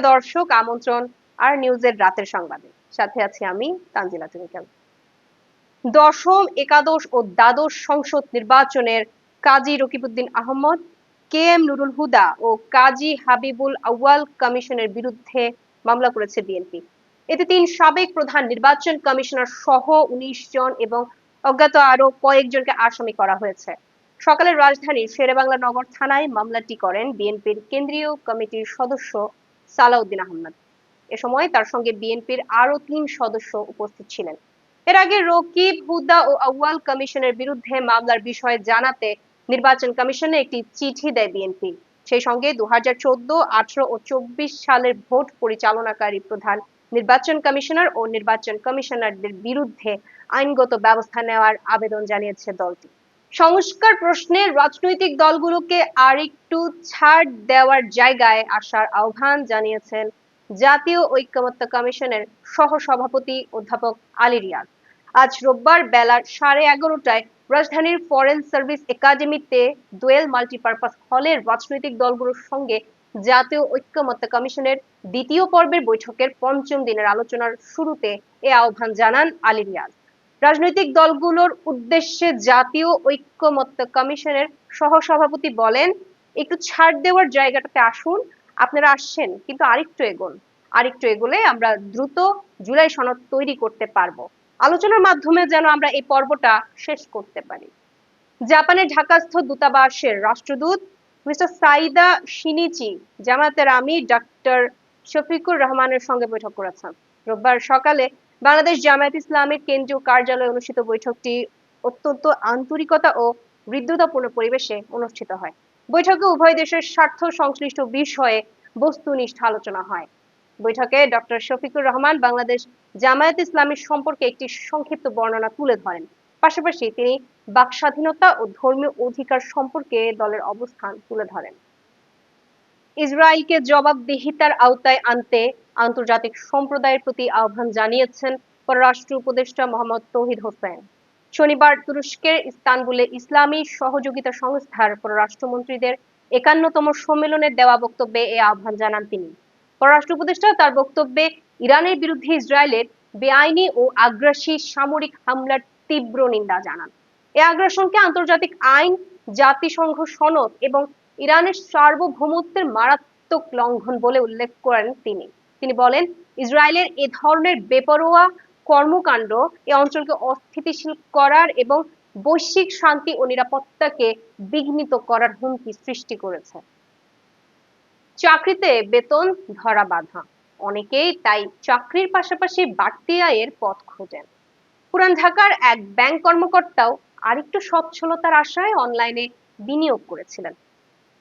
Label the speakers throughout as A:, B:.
A: প্রিয় দর্শক আমন্ত্রণ আর নিউজের রাতের সংবাদে। সাথে আছি আমি, তানজিলা টুনিকাল দশম একাদশ ও দ্বাদশ সংসদ নির্বাচনের কাজী রকিবউদ্দিন আহমদ কে এম নুরুল হুদা ও কাজী হাবিবুল আউয়াল কমিশনের বিরুদ্ধে মামলা করেছে বিএনপি। এতে তিন সাবেক প্রধান নির্বাচন কমিশনার সহ উনিশ জন এবং অজ্ঞাত আরও কয়েকজনকে আসামি করা হয়েছে। সকালে রাজধানীর শেরেবাংলা নগর থানায় মামলাটি করেন বিএনপির কেন্দ্রীয় কমিটির সদস্য সালাউদ্দিন আহমদ। এ সময় তার সঙ্গে বিএনপির আরও তিন সদস্য উপস্থিত ছিলেন। এর আগে রকিব, হুদা ও আউয়াল কমিশনের বিরুদ্ধে মামলার বিষয়ে জানাতে নির্বাচন কমিশনে একটি চিঠি দেয় বিএনপি। সেই সঙ্গে দু হাজার চোদ্দ, আঠারো ও চব্বিশ সালের ভোট পরিচালনাকারী প্রধান নির্বাচন কমিশনার ও নির্বাচন কমিশনারদের বিরুদ্ধে আইনগত ব্যবস্থা নেওয়ার আবেদন জানিয়েছে দলটি। সংস্কার প্রশ্নে রাজনৈতিক দলগুলোকে আরেকটু ছাড় দেওয়ার জায়গায় আসার আহ্বান জানিয়েছেন জাতীয় ঐক্যমত্য কমিশনের সহ সভাপতি অধ্যাপক আলী রিয়াদ। আজ রোববার বেলা সাড়ে এগারোটায় রাজধানীর ফরেন সার্ভিস একাডেমিতে দোয়েল মাল্টিপারপাস হলের রাজনৈতিক দলগুলোর সঙ্গে জাতীয় ঐক্যমত্য কমিশনের দ্বিতীয় পর্বের বৈঠকের পঞ্চম দিনের আলোচনার শুরুতে এ আহ্বান জানান আলী রিয়াজ রাজনৈতিক দলগুলোর উদ্দেশ্যে জাতীয় ঐক্যমত্য কমিশনের সহসভাপতি বলেন, একটু ছাড় দেওয়ার জায়গাটাতে আসুন, আপনারা আসছেন, কিন্তু আরেকটু এগোন। আরেকটু এগোলে আমরা দ্রুত জুলাই সনদ তৈরি করতে পারব। আলোচনার মাধ্যমে যেন আমরা এই পর্বটা শেষ করতে পারি। জাপানের ঢাকাস্থ দূতাবাসের রাষ্ট্রদূত মিস্টার সাইদা শিনিচি জামায়াতের আমি ডাক্তার শফিকুর রহমানের সঙ্গে বৈঠক করেছেন। রোববার সকালে বাংলাদেশ জামায়াত ইসলামের কেন্দ্রীয় কার্যালয়ে অনুষ্ঠিত বৈঠকটি অত্যন্ত আন্তরিকতা ও হৃদ্যতাপূর্ণ পরিবেশে অনুষ্ঠিত হয়। বৈঠকে উভয় দেশের স্বার্থ সংশ্লিষ্ট বিষয়ে বস্তুনিষ্ঠ আলোচনা হয়। বৈঠকে ডক্টর শফিকুর রহমান বাংলাদেশ জামায়াত ইসলামের সম্পর্কে একটি সংক্ষিপ্ত বর্ণনা তুলে ধরেন। পাশাপাশি তিনি বাক স্বাধীনতা ও ধর্মীয় অধিকার সম্পর্কে দলের অবস্থান তুলে ধরেন। ইসরায়েলকে জবাবদিহিতার আওতায় আনতে আন্তর্জাতিক সম্প্রদায়ের প্রতি আহ্বান জানিয়েছেন পররাষ্ট্র উপদেষ্টা মোহাম্মদ তৌহিদ হোসেন। শনিবার তুরস্কের ইস্তানবুলে ইসলামী সহযোগিতা সংস্থার পররাষ্ট্রমন্ত্রীদের একান্নতম সম্মেলনে দেওয়া বক্তব্যে এ আহ্বান জানান তিনি। পররাষ্ট্র উপদেষ্টা তার বক্তব্যে, ইরানের বিরুদ্ধে ইসরায়েলের বেআইনি ও আগ্রাসী সামরিক হামলার তীব্র নিন্দা জানান। এ আগ্রাসনকে আন্তর্জাতিক আইন, জাতিসংঘ সনদ এবং ইরানের সার্বভৌমত্বের মারাত্মক লঙ্ঘন বলে উল্লেখ করেন তিনি। তিনি বলেন, ইসরায়েলের এ ধরনের বেপরোয়া কর্মকাণ্ড এ অঞ্চলকে অস্থিতিশীল করার এবং বৈশ্বিক শান্তি ও নিরাপত্তাকে বিঘ্নিত করার হুমকি সৃষ্টি করেছে। চাকরিতে বেতন ধরা বাঁধা। অনেকেই তাই চাকরির পাশাপাশি বাড়তি আয়ের পথ খোঁজেন। পুরান ঢাকার এক ব্যাংক কর্মকর্তাও আরেকটু সচ্ছলতার আশায় অনলাইনে বিনিয়োগ করেছিলেন।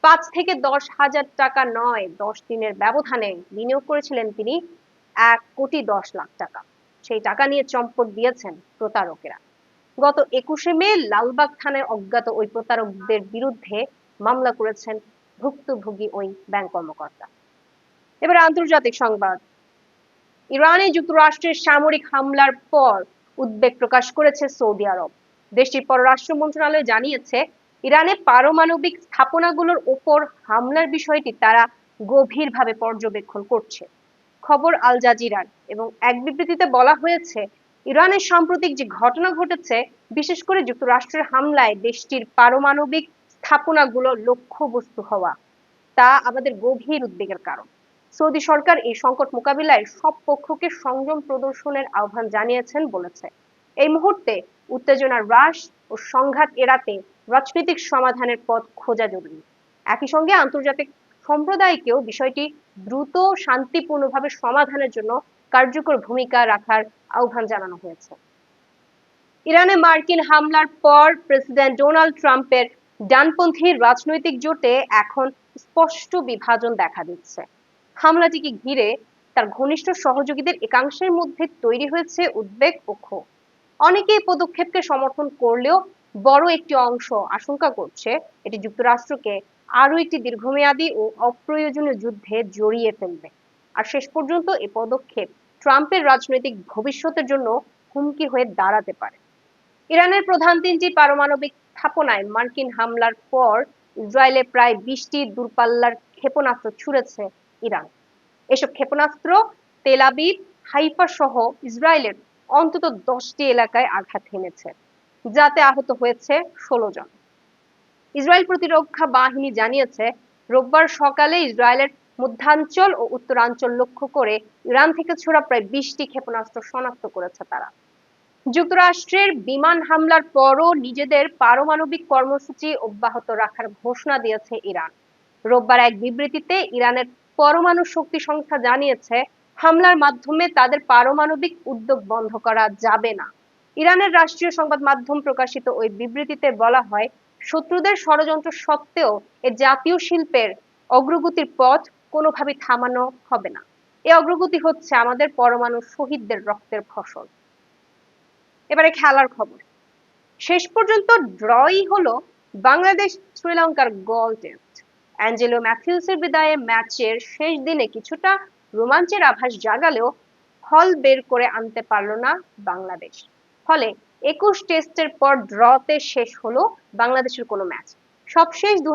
A: পাঁচ থেকে দশ হাজার টাকা নয়, দশ দিনের ব্যবধানে বিনিয়োগ করেছিলেন তিনি এক কোটি দশ লাখ টাকা। সেই টাকা নিয়ে চম্পট দিয়েছেন প্রতারকেরা। গত একুশে মে লালবাগ থানায় অজ্ঞাত ওই প্রতারকদের বিরুদ্ধে মামলা করেছেন ভুক্তভোগী ওই ব্যাংক কর্মকর্তা। এবার আন্তর্জাতিক সংবাদ। ইরানে যুক্তরাষ্ট্রের সামরিক হামলার পর উদ্বেগ প্রকাশ করেছে সৌদি আরব। দেশটির পররাষ্ট্র মন্ত্রণালয় জানিয়েছে ইরানে পারমাণবিক স্থাপনাগুলোর ওপর হামলার বিষয়টি তারা গভীরভাবে পর্যবেক্ষণ করছে। খবর আল জাজিরার এবং এক বিবৃতিতে বলা হয়েছে, ইরানের সাম্প্রতিক যে ঘটনা ঘটেছে, বিশেষ করে যুক্তরাষ্ট্রের হামলায় দেশটির পারমাণবিক স্থাপনাগুলো লক্ষ্যবস্তু হওয়া, তা আমাদের গভীর উদ্বেগের কারণ। সৌদি সরকার এই সংকট মোকাবিলায় সব পক্ষকে সংযম প্রদর্শনের আহ্বান জানিয়েছেন বলেছে। এই মুহূর্তে উত্তেজনা হ্রাস ও সংঘাত এড়াতে রাজনৈতিক সমাধানের পথ খোঁজা জরুরি। একই সঙ্গে আন্তর্জাতিক সম্প্রদায়কেও বিষয়টি দ্রুত, শান্তিপূর্ণভাবে সমাধানের জন্য কার্যকর ভূমিকা রাখার আহ্বান জানানো হয়েছে। ইরানে মার্কিন হামলার পর প্রেসিডেন্ট ডোনাল্ড ট্রাম্পের ডানপন্থী রাজনৈতিক জোটে এখন স্পষ্ট বিভাজন দেখা দিচ্ছে। হামলাটিকে ঘিরে তার ঘনিষ্ঠ সহযোগীদের একাংশের মধ্যে তৈরি হয়েছে উদ্বেগ ও ক্ষোভ। অনেকে এই পদক্ষেপকে সমর্থন করলেও বড় একটি অংশ আশঙ্কা করছে এটি যুক্তরাষ্ট্রকে আরও একটি দীর্ঘমেয়াদী ও অপ্রয়োজনীয় যুদ্ধে জড়িয়ে ফেলবে। আর শেষ পর্যন্ত এই পদক্ষেপ ট্রাম্পের রাজনৈতিক ভবিষ্যতের জন্য হুমকি হয়ে দাঁড়াতে পারে। ইরানের প্রধান তিনটি পারমাণবিক স্থাপনায় মার্কিন হামলার পর ইসরায়েলে প্রায় বিশটি দূরপাল্লার ক্ষেপণাস্ত্র ছুড়েছে ইরান। এসব ক্ষেপণাস্ত্র তেলাবিব হাইফা সহ ইসরায়েলের অন্তত দশটি এলাকায় আঘাত হেনেছে। যাতে আহত হয়েছে ষোলো জন। ইসরায়েল প্রতিরক্ষা বাহিনী জানিয়েছে, রোববার সকালে ইসরায়েলের মধ্যাঞ্চল ও উত্তরাঞ্চল লক্ষ্য করে ইরান থেকে ছোড়া প্রায় বিশটি ক্ষেপণাস্ত্র শনাক্ত করেছে তারা। যুক্তরাষ্ট্রের বিমান হামলার পরও নিজেদের পারমাণবিক কর্মসূচি অব্যাহত রাখার ঘোষণা দিয়েছে ইরান। রোববার এক বিবৃতিতে ইরানের পরমাণু শক্তি সংস্থা জানিয়েছে, হামলার মাধ্যমে তাদের পারমাণবিক উদ্যোগ বন্ধ করা যাবে না। ইরানের রাষ্ট্রীয় সংবাদ মাধ্যম প্রকাশিত ওই বিবৃতিতে বলা হয়, শত্রুদের ষড়যন্ত্র সত্ত্বেও এ জাতীয় শিল্পের অগ্রগতির পথ কোনোভাবেই থামানো হবে না। এই অগ্রগতি হচ্ছে আমাদের পরমাণু শহীদদের রক্তের ফসল। এবারে খেলার খবর। শেষ পর্যন্ত ড্রই হলো বাংলাদেশ শ্রীলঙ্কার গোল টেস্ট। অ্যাঞ্জেলো ম্যাথিউসের বিদায়ে ম্যাচের শেষ দিনে কিছুটা রোমাঞ্চের আভাস জাগালেও ফল বের করে আনতে পারল না বাংলাদেশ। ফলে একুশ টেস্টের পর ড্রতে শেষ হলো বাংলাদেশের কোনো ম্যাচ। সবশেষ দু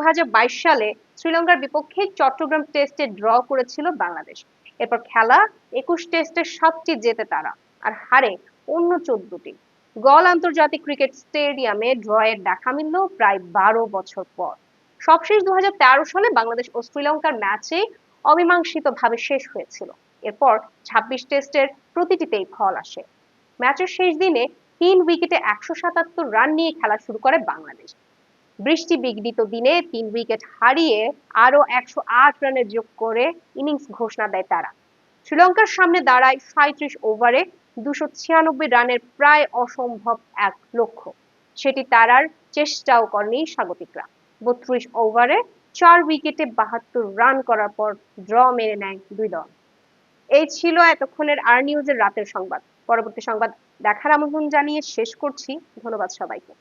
A: সালে শ্রীলঙ্কার বিপক্ষে চট্টগ্রাম টেস্টে ড্র করেছিল বাংলাদেশ। এরপর খেলা, একুশ টেস্টের সাতটি জেতে তারা, আর হারে অন্য চোদ্দটি। গল আন্তর্জাতিক ক্রিকেট স্টেডিয়ামে ড্রয়ের দেখা মিলল প্রায় বারো বছর পর। সবশেষ দু হাজার তেরো সালে বাংলাদেশ ও শ্রীলঙ্কার ম্যাচে অমীমাংসিত ভাবে শেষ হয়েছিল। এরপর ২৬ টেস্টের প্রতিটিতেই ফল আসে। ম্যাচের শেষ দিনে তিন উইকেটে একশো সাতাত্তর রান নিয়ে খেলা শুরু করে বাংলাদেশ। বৃষ্টি বিঘ্নিত দিনে তিন উইকেট হারিয়ে আরও একশো আট রানে যোগ করে ইনিংস ঘোষণা দেয় তারা। শ্রীলঙ্কার সামনে দাঁড়ায় সাঁত্রিশ ওভারে দুশো ছিয়ানব্বই রানের প্রায় অসম্ভব এক লক্ষ্য। সেটি তারার চেষ্টাও করেনি স্বাগতিকরা। বত্রিশ ওভারে চার উইকেটে বাহাত্তর রান করার পর ড্র মেনে নেয় দুই দল। এই ছিল এতক্ষণের আর নিউজের রাতের সংবাদ। পরবর্তী সংবাদ দেখার আমন্ত্রণ জানিয়ে শেষ করছি। ধন্যবাদ সবাইকে।